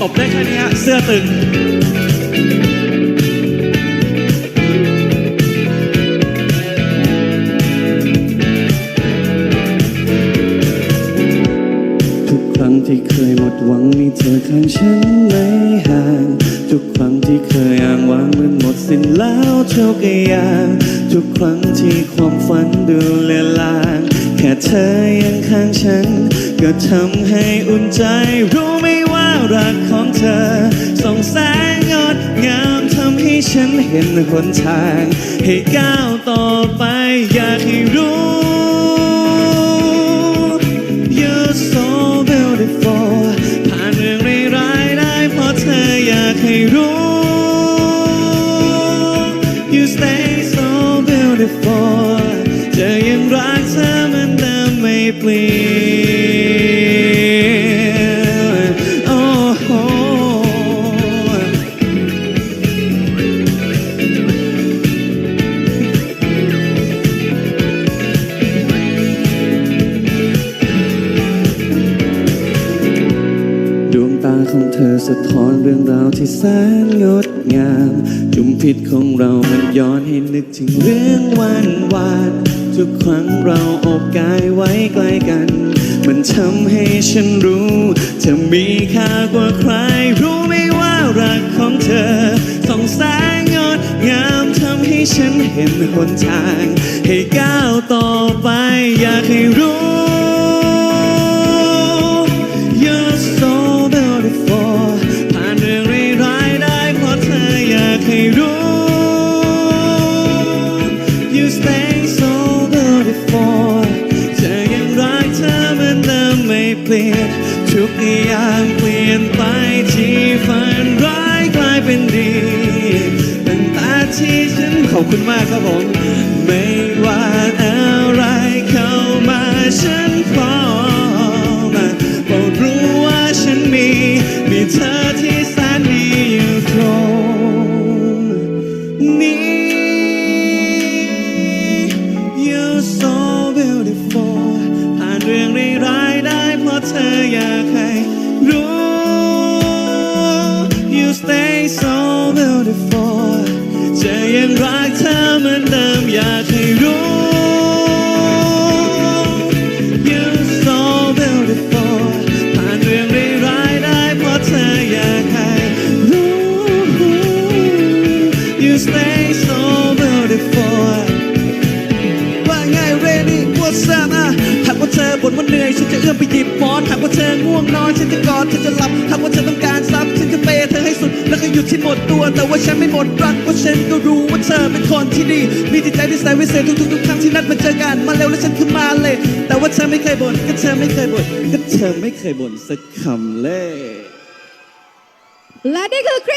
ตบได้แค่นี้ฮะเสื้อตึงที่เคยหมดหวังมีเธอข้างฉันไม่ห่าง ทุกครั้งที่เคยอ้างว้างมันหมดสิ้นแล้วเท่ากับยาง ทุกครั้งที่ความฝันดูเลือนลาง แค่เธอยังข้างฉัน ก็ทำให้อุ่นใจ รู้ไหมว่ารักของเธอส่องแสงงดงามทำให้ฉันเห็นหนทาง ให้ก้าวต่อไปอยากให้รู้ You're so beautiful ผ่านเรื่องร้ายๆได้เพราะเธออยากให้รู้ ม ของเธอสะท้อนเรื่องราวที่แสนงดงาม จุมพิษของเรามันย้อนให้นึกถึงเรื่องวันวานทุกครั้งเราอบกายไว้ใกล้กัน มันทำให้ฉันรู้เธอมีค่ากว่าใคร รู้ไหมว่ารักของเธอส่องแสงงดงามทำให้ฉันเห็นหนทาง ให้ก้าวต่อไปอยากให้รู้ ทุกอย่างเปลี่ยนไปที่ฝันร้ายกลายเป็นดีตั้งแต่ที่ฉันขอบคุณมากครับผมไม่ว่าอะไรเข้ามาฉันพร้อม เธออยากให้รู้ You stay so beautiful จะยังรักเธอเหมือนเดิมอยากให้รู้ เธอง่วงนอนฉันจะกอดเธอจะหลับหากว่าเธอต้องการทรัพย์ฉันจะเปย์เธอให้สุด แล้วก็หยุดที่หมดตัว แต่ว่าฉันไม่หมดรักเพราะฉันก็รู้ว่าเธอเป็นคนที่ดี มีจิตใจที่แสนวิเศษทุกๆทุกครั้งที่นัดมาเจอกันมาเร็วแล้วฉันคือมาเลย แต่ว่าเธอไม่เคยบ่นก็เธอไม่เคยบ่นก็เธอไม่เคยบ่นสักคำเลย และนี่คือคริส